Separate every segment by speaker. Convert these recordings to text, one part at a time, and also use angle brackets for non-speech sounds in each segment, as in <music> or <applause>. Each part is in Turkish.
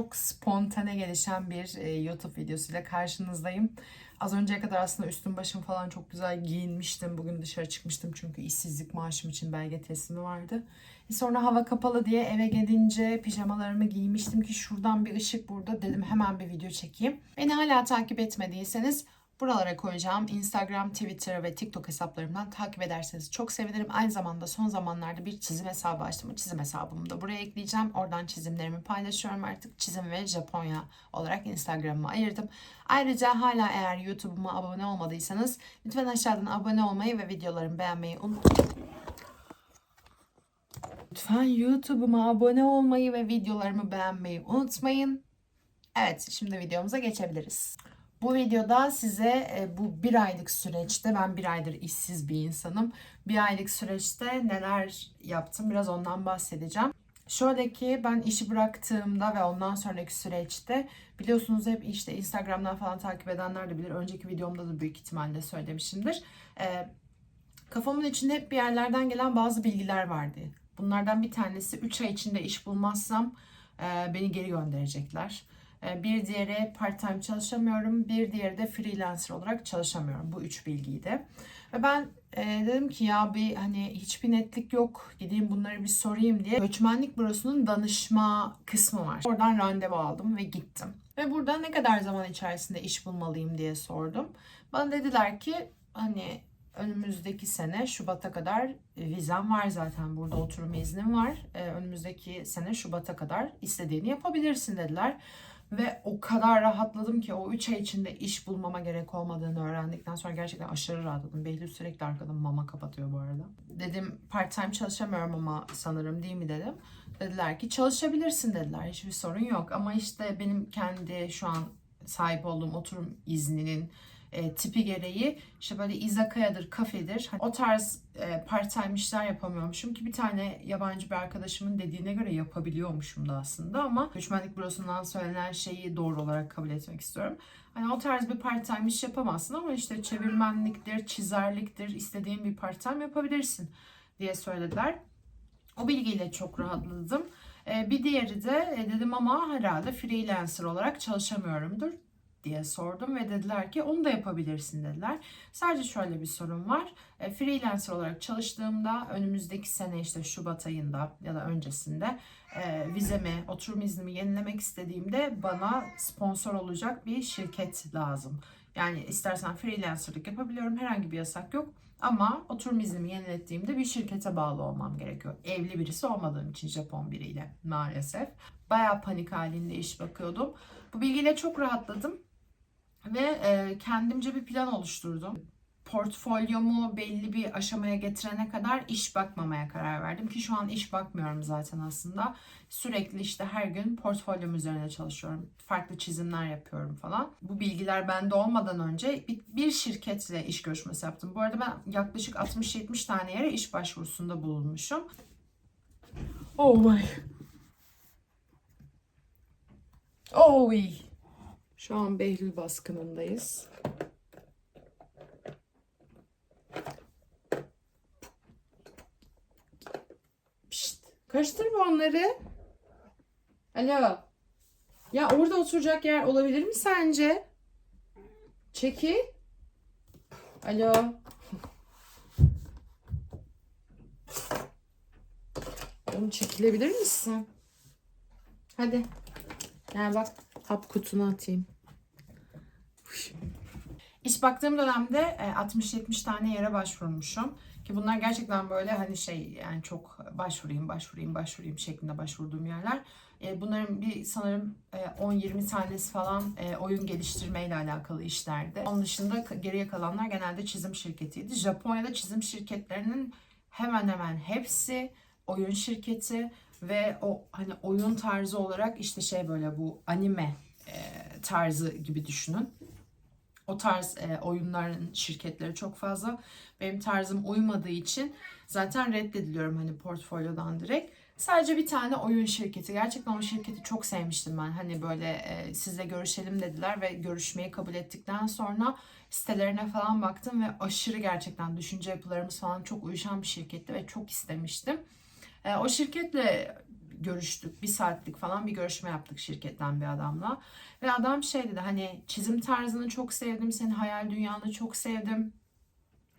Speaker 1: Çok spontane gelişen bir e, YouTube videosuyla karşınızdayım. Az önceye kadar aslında üstüm başım falan çok güzel giyinmiştim. Bugün dışarı çıkmıştım çünkü işsizlik maaşım için belge teslimi vardı. E sonra hava kapalı diye eve gelince pijamalarımı giymiştim ki şuradan bir ışık burada dedim hemen bir video çekeyim. Beni hala takip etmediyseniz Buralara koyacağım Instagram, Twitter ve TikTok hesaplarımdan takip ederseniz çok sevinirim. Aynı zamanda son zamanlarda bir çizim hesabı açtım. O çizim hesabımı da buraya ekleyeceğim. Oradan çizimlerimi paylaşıyorum artık. Çizim ve Japonya olarak Instagram'ıma ayırdım. Ayrıca hala eğer YouTube'uma abone olmadıysanız lütfen aşağıdan abone olmayı ve videolarımı beğenmeyi unutmayın. Lütfen YouTube'uma abone olmayı ve videolarımı beğenmeyi unutmayın. Evet, şimdi videomuza geçebiliriz. Bu videoda size e, bu bir aylık süreçte, ben bir aydır işsiz bir insanım. Bir aylık süreçte neler yaptım biraz ondan bahsedeceğim. Şöyle ki ben işi bıraktığımda ve ondan sonraki süreçte biliyorsunuz hep işte Instagram'dan falan takip edenler de bilir. Önceki videomda da büyük ihtimalle söylemişimdir. E, kafamın içinde hep bir yerlerden gelen bazı bilgiler vardı. Bunlardan bir tanesi 3 ay içinde iş bulmazsam e, beni geri gönderecekler. E, bir diğeri part time çalışamıyorum. Bir diğeri de freelancer olarak çalışamıyorum. Bu üç bilgiydi. Ve ben e, dedim ki ya bir hani hiçbir netlik yok. Gideyim bunları bir sorayım diye. Göçmenlik bürosunun danışma kısmı var. Oradan randevu aldım ve gittim. Ve burada ne kadar zaman içerisinde iş bulmalıyım diye sordum. Bana dediler ki hani önümüzdeki sene Şubat'a kadar vizem var zaten burada oturum iznim var. Ee, önümüzdeki sene Şubat'a kadar istediğini yapabilirsin dediler. Ve o kadar rahatladım ki o 3 ay içinde iş bulmama gerek olmadığını öğrendikten sonra gerçekten aşırı rahatladım. Behlül sürekli arkadan mama kapatıyor bu arada. Dedim part time çalışamıyorum ama sanırım değil mi dedim. Dediler ki çalışabilirsin dediler. Hiçbir sorun yok. Ama işte benim kendi şu an sahip olduğum oturum izninin e, tipi gereği işte böyle izakaya'dır, kafedir. Hani o tarz e, part time işler yapamıyormuşum ki bir tane yabancı bir arkadaşımın dediğine göre yapabiliyormuşum da aslında ama göçmenlik bürosundan söylenen şeyi doğru olarak kabul etmek istiyorum. Hani o tarz bir part time iş yapamazsın ama işte çevirmenliktir, çizerliktir istediğin bir part time yapabilirsin diye söylediler. O bilgiyle çok rahatladım. E, bir diğeri de e, dedim ama herhalde freelancer olarak çalışamıyorumdur diye sordum ve dediler ki onu da yapabilirsin dediler. Sadece şöyle bir sorun var. E, freelancer olarak çalıştığımda önümüzdeki sene işte Şubat ayında ya da öncesinde vizemi, oturum iznimi yenilemek istediğimde bana sponsor olacak bir şirket lazım. Yani istersen freelancerlık yapabiliyorum. Herhangi bir yasak yok. Ama oturum iznimi yenilettiğimde bir şirkete bağlı olmam gerekiyor. Evli birisi olmadığım için Japon biriyle maalesef. Bayağı panik halinde iş bakıyordum. Bu bilgiyle çok rahatladım. Ve e, kendimce bir plan oluşturdum. Portfolyomu belli bir aşamaya getirene kadar iş bakmamaya karar verdim ki şu an iş bakmıyorum zaten aslında. Sürekli işte her gün portfolyom üzerine çalışıyorum. Farklı çizimler yapıyorum falan. Bu bilgiler bende olmadan önce bir, şirketle iş görüşmesi yaptım. Bu arada ben yaklaşık 60-70 tane yere iş başvurusunda bulunmuşum. Oh my. Oh iyi. Şu an Behlül baskınındayız. Karıştırma onları. Alo. Ya orada oturacak yer olabilir mi sence? Çeki. Alo. Oğlum çekilebilir misin? Hadi. Gel bak hap kutunu atayım. İş baktığım dönemde 60-70 tane yere başvurmuşum. Ki bunlar gerçekten böyle hani şey yani çok başvurayım başvurayım başvurayım şeklinde başvurduğum yerler. E, bunların bir sanırım 10-20 tanesi falan e, oyun geliştirmeyle alakalı işlerdi. Onun dışında geriye kalanlar genelde çizim şirketiydi. Japonya'da çizim şirketlerinin hemen hemen hepsi oyun şirketi ve o hani oyun tarzı olarak işte şey böyle bu anime e, tarzı gibi düşünün. O tarz e, oyunların şirketleri çok fazla. Benim tarzım uymadığı için zaten reddediliyorum hani portfolyodan direkt. Sadece bir tane oyun şirketi. Gerçekten o şirketi çok sevmiştim ben. Hani böyle e, sizle görüşelim dediler ve görüşmeyi kabul ettikten sonra sitelerine falan baktım ve aşırı gerçekten düşünce yapılarımız falan çok uyuşan bir şirketti ve çok istemiştim. E, o şirketle görüştük. Bir saatlik falan bir görüşme yaptık şirketten bir adamla. Ve adam şey dedi hani çizim tarzını çok sevdim, senin hayal dünyanı çok sevdim.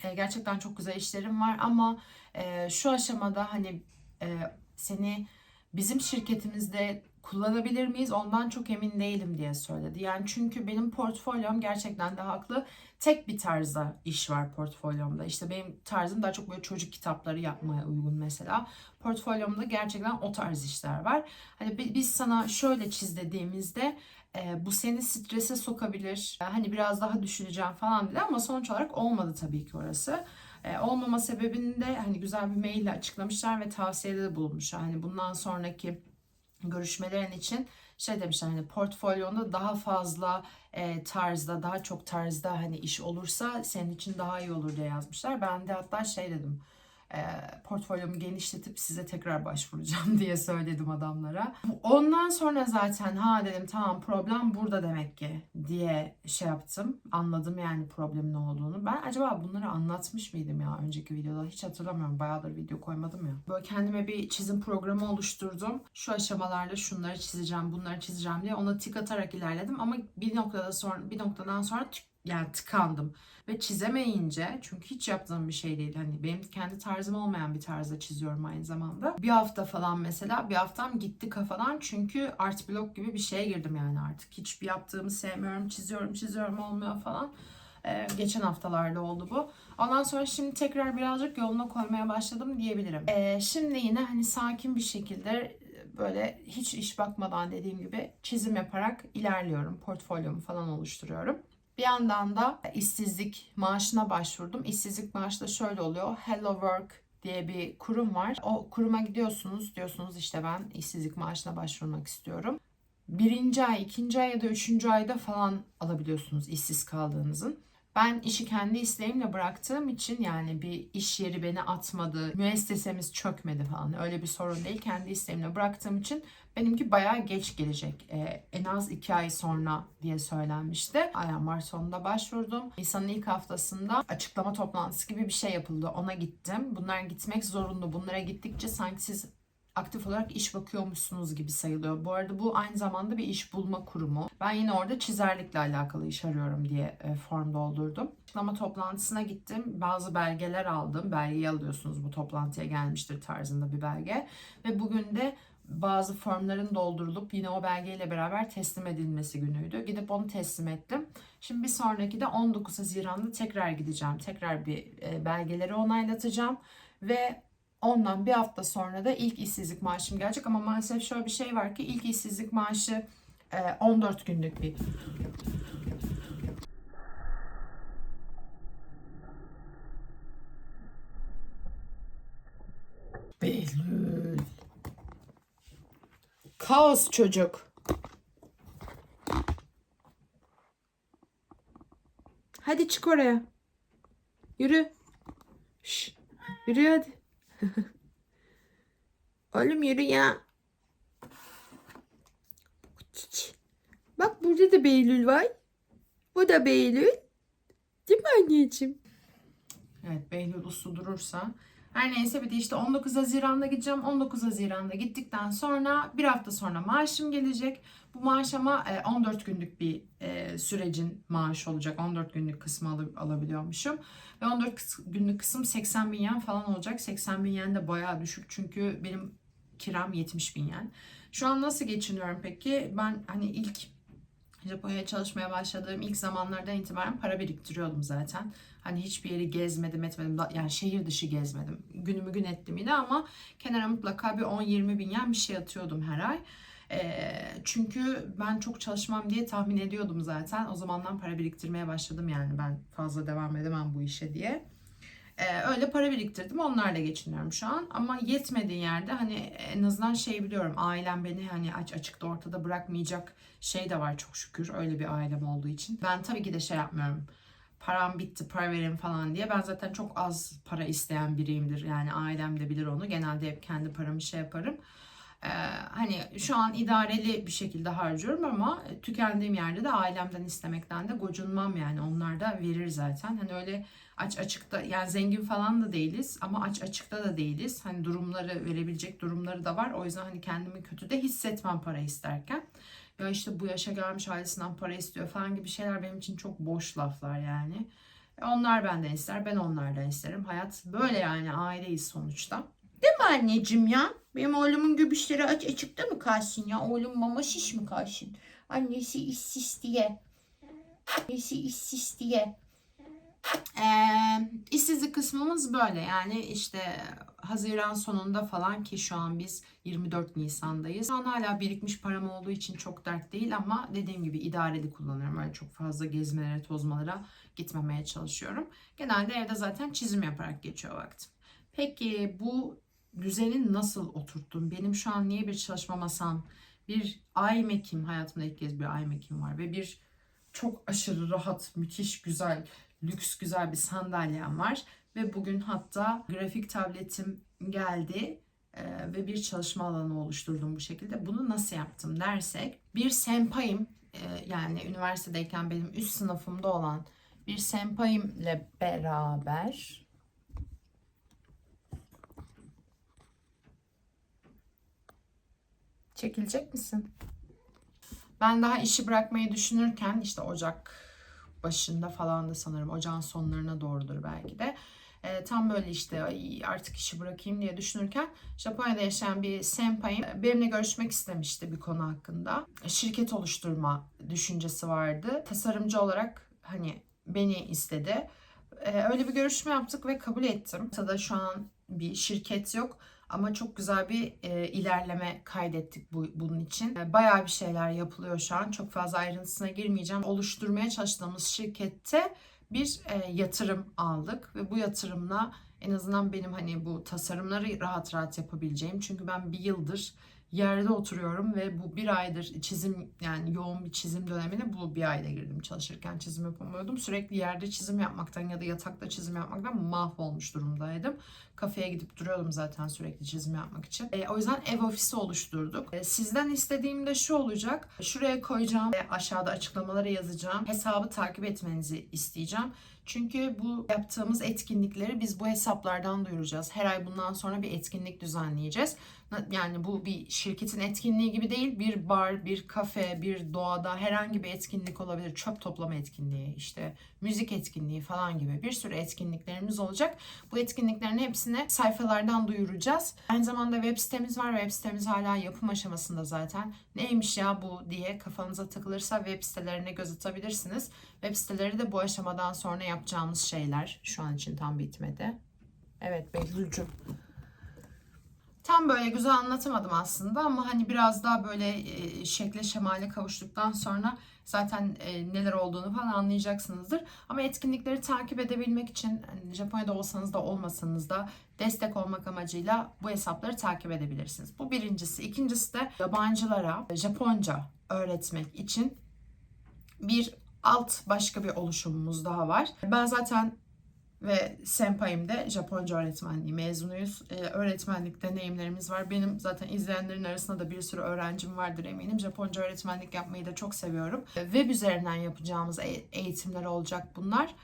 Speaker 1: E, gerçekten çok güzel işlerim var ama e, şu aşamada hani e, seni bizim şirketimizde kullanabilir miyiz ondan çok emin değilim diye söyledi. Yani çünkü benim portfolyom gerçekten de haklı. Tek bir tarzda iş var portfolyomda. İşte benim tarzım daha çok böyle çocuk kitapları yapmaya uygun mesela. Portfolyomda gerçekten o tarz işler var. Hani bi- biz sana şöyle çiz dediğimizde e, bu seni strese sokabilir. Hani biraz daha düşüneceğim falan dedi ama sonuç olarak olmadı tabii ki orası. E, olmama sebebini de hani güzel bir maille açıklamışlar ve tavsiyede de bulunmuşlar. Hani bundan sonraki görüşmelerin için şey demişler hani portfolyonda daha fazla e, tarzda daha çok tarzda hani iş olursa senin için daha iyi olur diye yazmışlar. Ben de hatta şey dedim portfolyomu genişletip size tekrar başvuracağım <laughs> diye söyledim adamlara. Ondan sonra zaten ha dedim tamam problem burada demek ki diye şey yaptım. Anladım yani problemin olduğunu. Ben acaba bunları anlatmış mıydım ya önceki videoda? Hiç hatırlamıyorum. Bayağıdır video koymadım ya. Böyle kendime bir çizim programı oluşturdum. Şu aşamalarla şunları çizeceğim, bunları çizeceğim diye ona tik atarak ilerledim ama bir noktada sonra bir noktadan sonra tük- yani tıkandım ve çizemeyince çünkü hiç yaptığım bir şey değil hani benim kendi tarzım olmayan bir tarzda çiziyorum aynı zamanda. Bir hafta falan mesela bir haftam gitti kafadan çünkü art blok gibi bir şeye girdim yani artık. Hiçbir yaptığımı sevmiyorum, çiziyorum, çiziyorum olmuyor falan. Ee, geçen haftalarda oldu bu. Ondan sonra şimdi tekrar birazcık yoluna koymaya başladım diyebilirim. Ee, şimdi yine hani sakin bir şekilde böyle hiç iş bakmadan dediğim gibi çizim yaparak ilerliyorum. Portfolyomu falan oluşturuyorum. Bir yandan da işsizlik maaşına başvurdum. İşsizlik maaşı da şöyle oluyor. Hello Work diye bir kurum var. O kuruma gidiyorsunuz diyorsunuz işte ben işsizlik maaşına başvurmak istiyorum. Birinci ay, ikinci ay ya da üçüncü ayda falan alabiliyorsunuz işsiz kaldığınızın. Ben işi kendi isteğimle bıraktığım için yani bir iş yeri beni atmadı, müessesemiz çökmedi falan öyle bir sorun değil. Kendi isteğimle bıraktığım için benimki bayağı geç gelecek. Ee, en az iki ay sonra diye söylenmişti. Ay Mart sonunda başvurdum. Nisan'ın ilk haftasında açıklama toplantısı gibi bir şey yapıldı. Ona gittim. Bunlar gitmek zorunlu. Bunlara gittikçe sanki siz aktif olarak iş bakıyormuşsunuz gibi sayılıyor. Bu arada bu aynı zamanda bir iş bulma kurumu. Ben yine orada çizerlikle alakalı iş arıyorum diye e, form doldurdum. Açıklama toplantısına gittim. Bazı belgeler aldım. Belgeyi alıyorsunuz bu toplantıya gelmiştir tarzında bir belge. Ve bugün de bazı formların doldurulup yine o belgeyle beraber teslim edilmesi günüydü. Gidip onu teslim ettim. Şimdi bir sonraki de 19 Haziran'da tekrar gideceğim. Tekrar bir e, belgeleri onaylatacağım ve Ondan bir hafta sonra da ilk işsizlik maaşım gelecek ama maalesef şöyle bir şey var ki ilk işsizlik maaşı e, 14 günlük bir Behlül. Kaos çocuk. Hadi çık oraya. Yürü. Şş, yürü hadi. <laughs> Oğlum yürü ya. Bak burada da Beylül var. Bu da Beylül. Değil mi anneciğim? Evet Beylül uslu durursa. Her neyse bir de işte 19 Haziran'da gideceğim. 19 Haziran'da gittikten sonra bir hafta sonra maaşım gelecek. Bu maaş ama e, 14 günlük bir e, sürecin maaşı olacak. 14 günlük kısmı al- alabiliyormuşum. Ve 14 kıs- günlük kısım 80 bin yen falan olacak. 80 bin yen de bayağı düşük çünkü benim kiram 70 bin yen. Şu an nasıl geçiniyorum peki? Ben hani ilk Japonya'ya çalışmaya başladığım ilk zamanlardan itibaren para biriktiriyordum zaten. Hani hiçbir yeri gezmedim etmedim. Yani şehir dışı gezmedim. Günümü gün ettim yine ama kenara mutlaka bir 10-20 bin yen bir şey atıyordum her ay. Ee, çünkü ben çok çalışmam diye tahmin ediyordum zaten. O zamandan para biriktirmeye başladım yani ben fazla devam edemem bu işe diye. Ee, öyle para biriktirdim. Onlarla geçiniyorum şu an. Ama yetmediği yerde hani en azından şey biliyorum. Ailem beni hani aç açıkta ortada bırakmayacak şey de var çok şükür. Öyle bir ailem olduğu için. Ben tabii ki de şey yapmıyorum. Param bitti, para verin falan diye. Ben zaten çok az para isteyen biriyimdir. Yani ailem de bilir onu. Genelde hep kendi paramı şey yaparım. Ee, hani şu an idareli bir şekilde harcıyorum ama tükendiğim yerde de ailemden istemekten de gocunmam yani. Onlar da verir zaten. Hani öyle aç açıkta yani zengin falan da değiliz ama aç açıkta da değiliz. Hani durumları verebilecek durumları da var. O yüzden hani kendimi kötü de hissetmem para isterken. Ya işte bu yaşa gelmiş ailesinden para istiyor falan gibi şeyler benim için çok boş laflar yani. E, Onlar benden ister, ben onlardan isterim. Hayat böyle yani aileyiz sonuçta. Değil mi anneciğim ya? Benim oğlumun göbüşleri aç açıkta mı kalsın ya? Oğlum mama şiş mi kalsın? Annesi işsiz diye. Annesi işsiz diye. Ee, işsizlik kısmımız böyle yani işte Haziran sonunda falan ki şu an biz 24 Nisan'dayız. Şu an hala birikmiş param olduğu için çok dert değil ama dediğim gibi idareli kullanıyorum. Öyle çok fazla gezmelere, tozmalara gitmemeye çalışıyorum. Genelde evde zaten çizim yaparak geçiyor vaktim. Peki bu düzeni nasıl oturttum? Benim şu an niye bir çalışma masam, bir iMac'im, hayatımda ilk kez bir iMac'im var ve bir çok aşırı rahat, müthiş güzel, lüks güzel bir sandalyem var. Ve bugün hatta grafik tabletim geldi e, ve bir çalışma alanı oluşturdum bu şekilde. Bunu nasıl yaptım dersek bir senpayım e, yani üniversitedeyken benim üst sınıfımda olan bir senpayimle beraber çekilecek misin? Ben daha işi bırakmayı düşünürken işte Ocak başında falan da sanırım ocağın sonlarına doğrudur belki de. E, tam böyle işte "Ay, artık işi bırakayım diye düşünürken Japonya'da yaşayan bir senpai'm benimle görüşmek istemişti bir konu hakkında. Şirket oluşturma düşüncesi vardı. Tasarımcı olarak hani beni istedi. E, öyle bir görüşme yaptık ve kabul ettim. Ortada şu an bir şirket yok. Ama çok güzel bir e, ilerleme kaydettik bu, bunun için. E, bayağı bir şeyler yapılıyor şu an. Çok fazla ayrıntısına girmeyeceğim. Oluşturmaya çalıştığımız şirkette bir e, yatırım aldık ve bu yatırımla en azından benim hani bu tasarımları rahat rahat yapabileceğim. Çünkü ben bir yıldır yerde oturuyorum ve bu bir aydır çizim yani yoğun bir çizim dönemine bu bir ayda girdim çalışırken çizim yapamıyordum. Sürekli yerde çizim yapmaktan ya da yatakta çizim yapmaktan mahvolmuş durumdaydım. Kafeye gidip duruyordum zaten sürekli çizim yapmak için. E, o yüzden ev ofisi oluşturduk. E, sizden istediğim de şu olacak. Şuraya koyacağım ve aşağıda açıklamalara yazacağım. Hesabı takip etmenizi isteyeceğim. Çünkü bu yaptığımız etkinlikleri biz bu hesaplardan duyuracağız. Her ay bundan sonra bir etkinlik düzenleyeceğiz. Yani bu bir şirketin etkinliği gibi değil. Bir bar, bir kafe, bir doğada herhangi bir etkinlik olabilir. Çöp toplama etkinliği, işte müzik etkinliği falan gibi bir sürü etkinliklerimiz olacak. Bu etkinliklerin hepsini sayfalardan duyuracağız. Aynı zamanda web sitemiz var. Web sitemiz hala yapım aşamasında zaten. Neymiş ya bu diye kafanıza takılırsa web sitelerine göz atabilirsiniz. Web siteleri de bu aşamadan sonra yapacağımız şeyler. Şu an için tam bitmedi. Evet Behlül'cüm. Tam böyle güzel anlatamadım aslında ama hani biraz daha böyle e, şekle şemale kavuştuktan sonra zaten e, neler olduğunu falan anlayacaksınızdır. Ama etkinlikleri takip edebilmek için hani Japonya'da olsanız da olmasanız da destek olmak amacıyla bu hesapları takip edebilirsiniz. Bu birincisi. İkincisi de yabancılara Japonca öğretmek için bir alt başka bir oluşumumuz daha var. Ben zaten ve Senpai'm de Japonca öğretmenliği mezunuyuz. Ee, öğretmenlik deneyimlerimiz var. Benim zaten izleyenlerin arasında da bir sürü öğrencim vardır eminim. Japonca öğretmenlik yapmayı da çok seviyorum. Ee, Web üzerinden yapacağımız e- eğitimler olacak bunlar.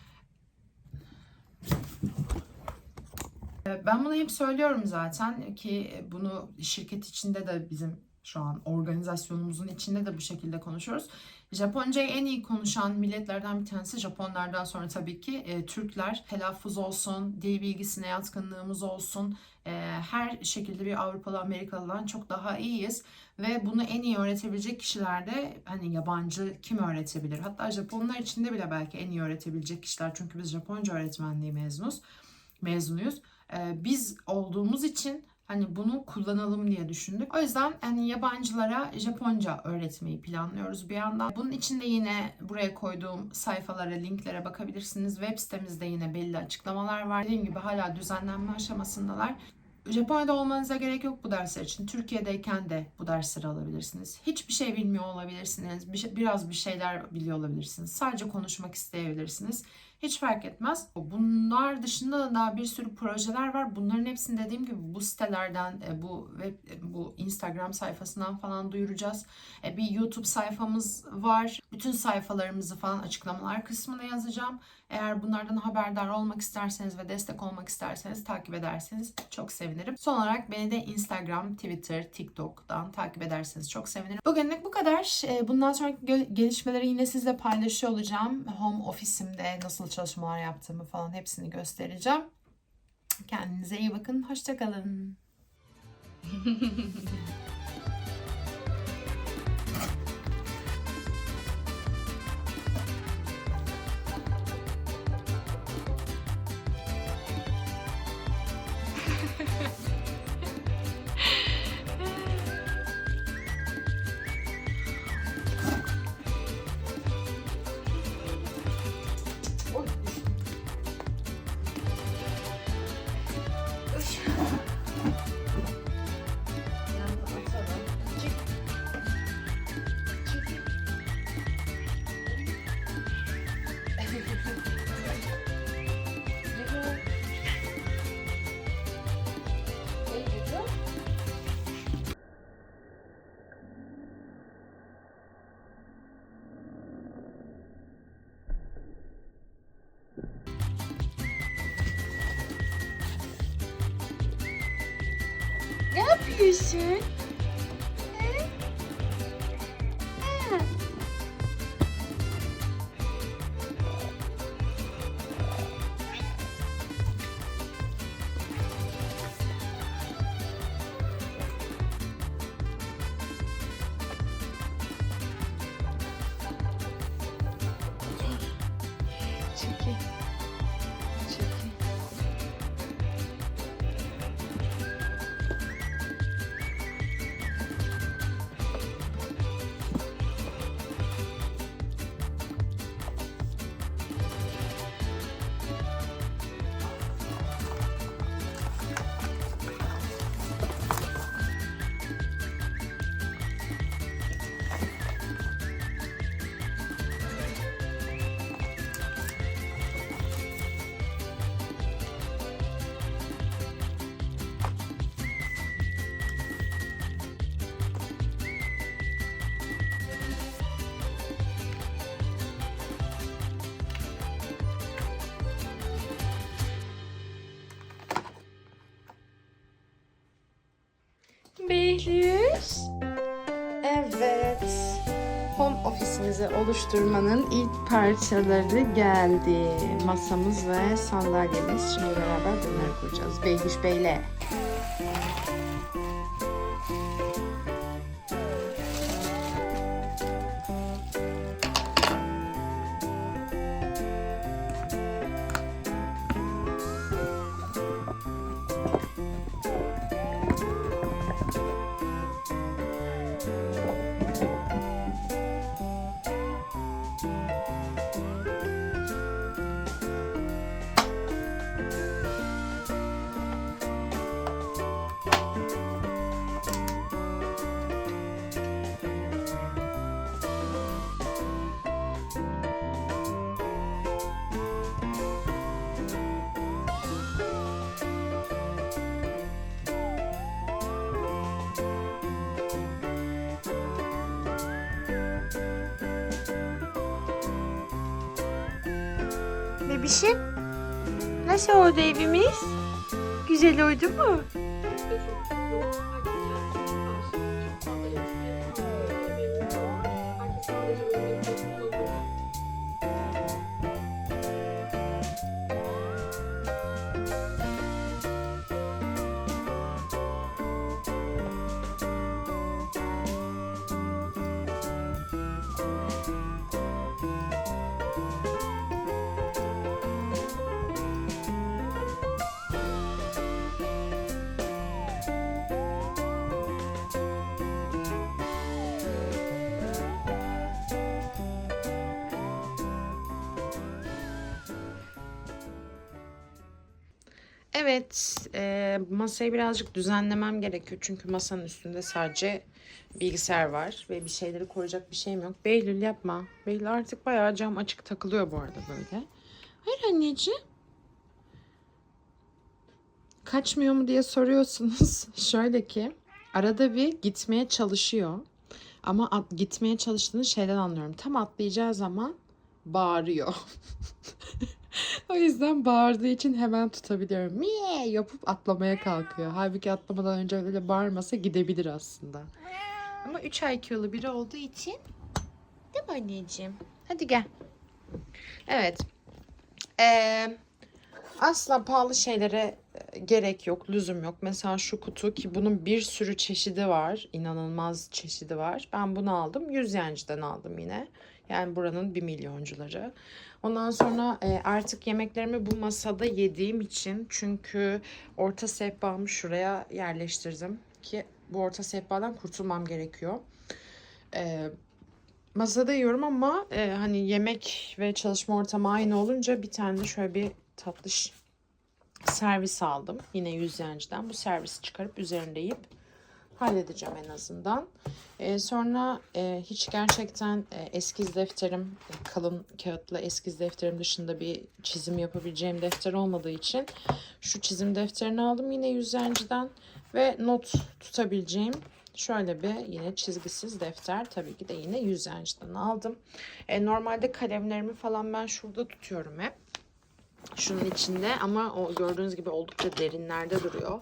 Speaker 1: Ee, Ben bunu hep söylüyorum zaten ki bunu şirket içinde de bizim şu an organizasyonumuzun içinde de bu şekilde konuşuyoruz. Japoncayı en iyi konuşan milletlerden bir tanesi Japonlardan sonra tabii ki e, Türkler. Telaffuz olsun, dil bilgisine yatkınlığımız olsun. e, her şekilde bir Avrupalı, Amerikalıdan çok daha iyiyiz. Ve bunu en iyi öğretebilecek kişiler de hani yabancı kim öğretebilir? Hatta Japonlar içinde bile belki en iyi öğretebilecek kişiler. Çünkü biz Japonca öğretmenliği mezunuz, mezunuyuz. E, biz olduğumuz için Hani bunu kullanalım diye düşündük. O yüzden hani yabancılara Japonca öğretmeyi planlıyoruz bir yandan. Bunun için de yine buraya koyduğum sayfalara, linklere bakabilirsiniz. Web sitemizde yine belli açıklamalar var. Dediğim gibi hala düzenlenme aşamasındalar. Japonya'da olmanıza gerek yok bu dersler için. Türkiye'deyken de bu dersleri alabilirsiniz. Hiçbir şey bilmiyor olabilirsiniz. Şey- biraz bir şeyler biliyor olabilirsiniz. Sadece konuşmak isteyebilirsiniz. Hiç fark etmez. Bunlar dışında da daha bir sürü projeler var. Bunların hepsini dediğim gibi bu sitelerden, e, bu web, e, bu Instagram sayfasından falan duyuracağız. E, Bir YouTube sayfamız var. Bütün sayfalarımızı falan açıklamalar kısmına yazacağım. Eğer bunlardan haberdar olmak isterseniz ve destek olmak isterseniz takip ederseniz çok sevinirim. Son olarak beni de Instagram, Twitter, TikTok'tan takip ederseniz çok sevinirim. Bugünlük bu kadar. Ee, Bundan sonraki gel- gelişmeleri yine sizle paylaşıyor olacağım. Home ofisimde nasıl çalışmalar yaptığımı falan hepsini göstereceğim. Kendinize iyi bakın. Hoşçakalın. <laughs>
Speaker 2: Ne Behlül. Evet. Home ofisimizi oluşturmanın ilk parçaları geldi. Masamız ve sandalyemiz. Şimdi beraber bunları kuracağız. Behlül Bey'le. Bebişim. Nasıl oldu evimiz? Güzel oldu mu?
Speaker 1: Evet, e, masayı birazcık düzenlemem gerekiyor. Çünkü masanın üstünde sadece bilgisayar var ve bir şeyleri koyacak bir şeyim yok. Beylül yapma. Beylül artık bayağı cam açık takılıyor bu arada böyle. Hayır anneciğim. Kaçmıyor mu diye soruyorsunuz. <laughs> Şöyle ki arada bir gitmeye çalışıyor. Ama at, gitmeye çalıştığını şeyden anlıyorum. Tam atlayacağı zaman bağırıyor. <laughs> <laughs> o yüzden bağırdığı için hemen tutabiliyorum. Miye yapıp atlamaya kalkıyor. Halbuki atlamadan önce öyle bağırmasa gidebilir aslında. Ama 3 IQ'lu biri olduğu için değil mi anneciğim? Hadi gel. Evet. Ee, asla pahalı şeylere e, gerek yok, lüzum yok. Mesela şu kutu ki bunun bir sürü çeşidi var. inanılmaz çeşidi var. Ben bunu aldım. 100 yenciden aldım yine. Yani buranın bir milyoncuları. Ondan sonra e, artık yemeklerimi bu masada yediğim için çünkü orta sehpamı şuraya yerleştirdim ki bu orta sehpadan kurtulmam gerekiyor. E, masada yiyorum ama e, hani yemek ve çalışma ortamı aynı olunca bir tane de şöyle bir tatlış servis aldım. Yine yüzyenciden. Bu servisi çıkarıp üzerinde yiyip halledeceğim en azından. E, sonra e, hiç gerçekten e, eskiz defterim, kalın kağıtlı eskiz defterim dışında bir çizim yapabileceğim defter olmadığı için şu çizim defterini aldım yine yüzyenciden ve not tutabileceğim şöyle bir yine çizgisiz defter tabii ki de yine yüzyenciden aldım. E, normalde kalemlerimi falan ben şurada tutuyorum hep şunun içinde ama o gördüğünüz gibi oldukça derinlerde duruyor.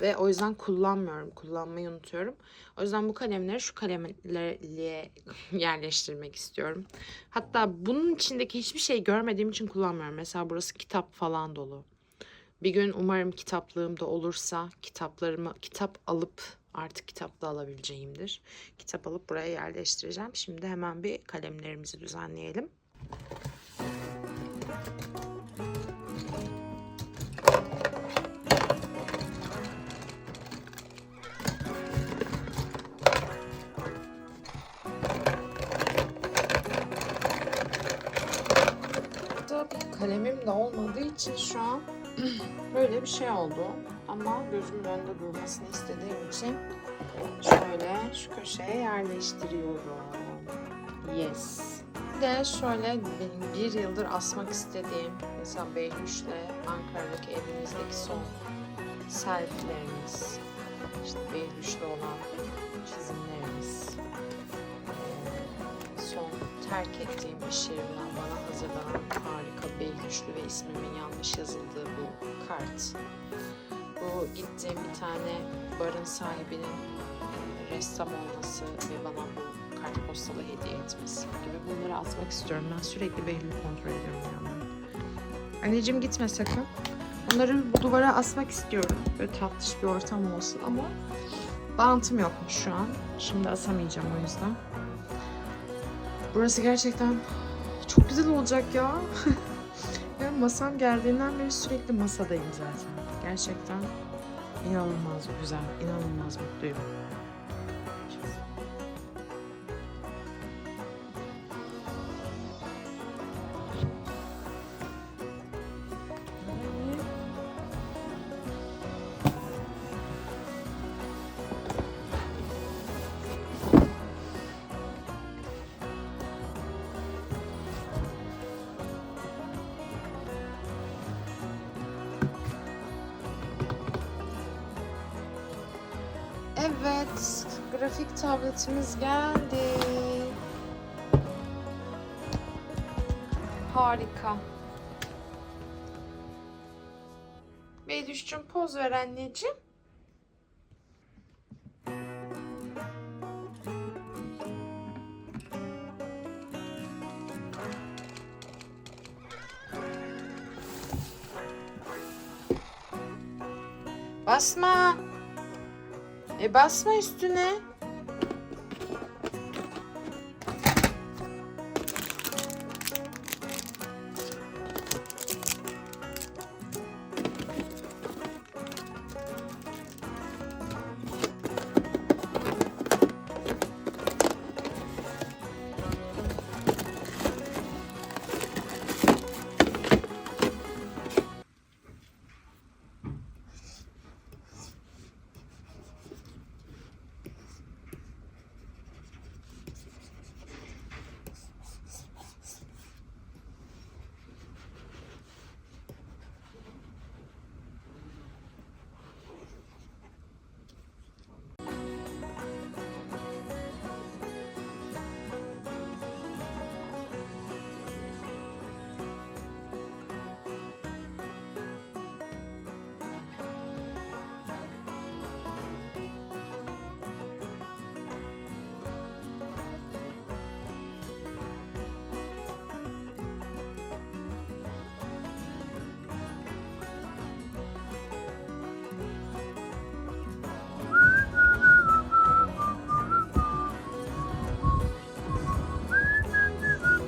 Speaker 1: Ve o yüzden kullanmıyorum. Kullanmayı unutuyorum. O yüzden bu kalemleri şu kalemlerle <laughs> yerleştirmek istiyorum. Hatta bunun içindeki hiçbir şey görmediğim için kullanmıyorum. Mesela burası kitap falan dolu. Bir gün umarım kitaplığım da olursa kitaplarımı kitap alıp artık kitap da alabileceğimdir. Kitap alıp buraya yerleştireceğim. Şimdi hemen bir kalemlerimizi düzenleyelim. İçin şu an böyle bir şey oldu. Ama gözümün önünde durmasını istediğim için şöyle şu köşeye yerleştiriyorum. Yes. Bir de şöyle benim bir yıldır asmak istediğim mesela Behlüş'le Ankara'daki evimizdeki son selfie'lerimiz, işte Behlüş'le olan çizimlerimiz, terk ettiğim iş yerinden bana hazırlanan harika Behlüşlü ve ismimin yanlış yazıldığı bu kart. Bu gittiğim bir tane barın sahibinin eee, ressam olması ve bana bu kartpostalı hediye etmesi gibi bunları asmak istiyorum. Ben sürekli Behlül'ü kontrol ediyorum yandan. Anneciğim gitme sakın. Bunları bu duvara asmak istiyorum. Böyle tatlış bir ortam olsun ama bantım yokmuş şu an. Şimdi asamayacağım o yüzden. Burası gerçekten çok güzel olacak ya. <laughs> ya masam geldiğinden beri sürekli masadayım zaten. Gerçekten inanılmaz güzel, inanılmaz mutluyum. Tabletimiz geldi. Harika. Beylüş'cüm poz ver anneciğim. Basma. E basma üstüne.